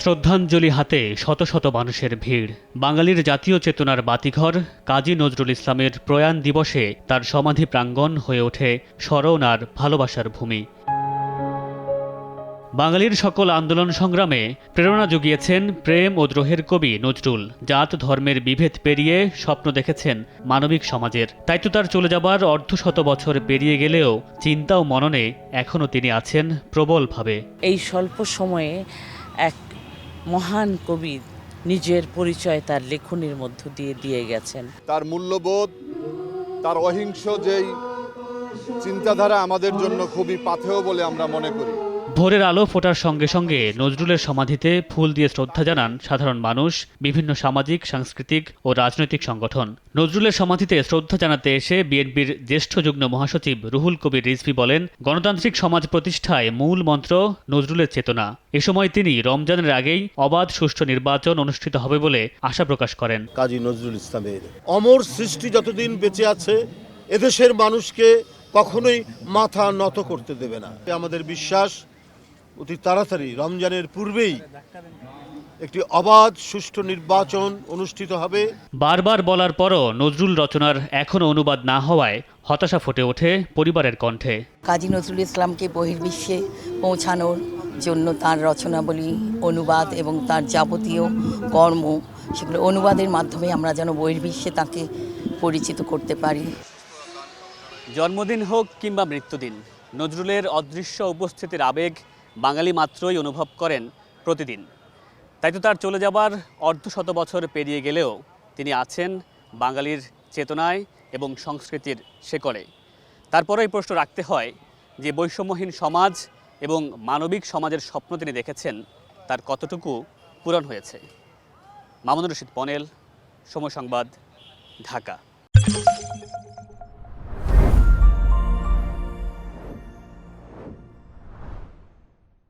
শ্রদ্ধাঞ্জলি হাতে শত শত মানুষের ভিড়। বাঙালির জাতীয় চেতনার বাতিঘর, কাজী নজরুল ইসলামের প্রয়াণ দিবসে তার সমাধি প্রাঙ্গণ হয়ে ওঠে স্মরণ আর ভালোবাসার ভূমি। বাঙালির সকল আন্দোলন সংগ্রামে প্রেরণা জুগিয়েছেন প্রেম ও দ্রোহের কবি নজরুল। জাত, ধর্মের বিভেদ পেরিয়ে স্বপ্ন দেখেছেন মানবিক সমাজের। তাই তো তার চলে যাবার অর্ধশত বছর পেরিয়ে গেলেও চিন্তা ও মননে এখনও তিনি আছেন প্রবলভাবে। এই স্বল্প সময়ে এক মহান কবি নিজের পরিচয় তার লেখনীর মধ্য দিয়ে দিয়ে গেছেন। তার মূল্যবোধ, তার অহিংস যেই চিন্তাধারা আমাদের জন্য খুবই পাথেয় বলে আমরা মনে করি। ভোরের আলো ফোটার সঙ্গে সঙ্গে নজরুলের সমাধিতে ফুল দিয়ে শ্রদ্ধা জানান সাধারণ মানুষ, বিভিন্ন সামাজিক, সাংস্কৃতিক ও রাজনৈতিক সংগঠন। নজরুলের সমাধিতে শ্রদ্ধা জানাতে এসে বিএনপির জ্যেষ্ঠ যুগ্ম মহাসচিব রুহুল কবির রিজভি বলেন, গণতান্ত্রিক সমাজ প্রতিষ্ঠায় মূল মন্ত্র নজরুলের চেতনা। এ সময় তিনি রমজানের আগেই অবাধ সুষ্ঠু নির্বাচন অনুষ্ঠিত হবে বলে আশা প্রকাশ করেন। কাজী নজরুল ইসলামের অমর সৃষ্টি যতদিন বেঁচে আছে, এদেশের মানুষকে কখনোই মাথা নত করতে দেবে না। আমাদের বিশ্বাস অতি তাড়াতাড়ি রমজানের পূর্বেই একটি অবাধ সুষ্ঠু নির্বাচন অনুষ্ঠিত হবে। বারবার বলার পরও নজরুল রচনার এখনও অনুবাদ না হওয়ায় হতাশা ফুটে ওঠে পরিবারের কণ্ঠে। কাজী নজরুল ইসলামকে বহির্বিশ্বে পৌঁছানোর জন্য তার রচনাবলী অনুবাদ এবং তার যাবতীয় কর্ম সেগুলো অনুবাদের মাধ্যমে আমরা যেন বহির্বিশ্বে তাকে পরিচিত করতে পারি। জন্মদিন হোক কিংবা মৃত্যুদিন নজরুলের অদৃশ্য উপস্থিতির আবেগ বাঙালি মাত্রই অনুভব করেন প্রতিদিন। তাই তো তার চলে যাবার অর্ধশত বছর পেরিয়ে গেলেও তিনি আছেন বাঙালির চেতনায় এবং সংস্কৃতির শেকড়ে। তারপরে এই প্রশ্ন রাখতে হয় যে বৈষম্যহীন সমাজ এবং মানবিক সমাজের স্বপ্ন তিনি দেখেছেন তার কতটুকু পূরণ হয়েছে। মামুনুর রশিদ পনেল, সময় সংবাদ, ঢাকা।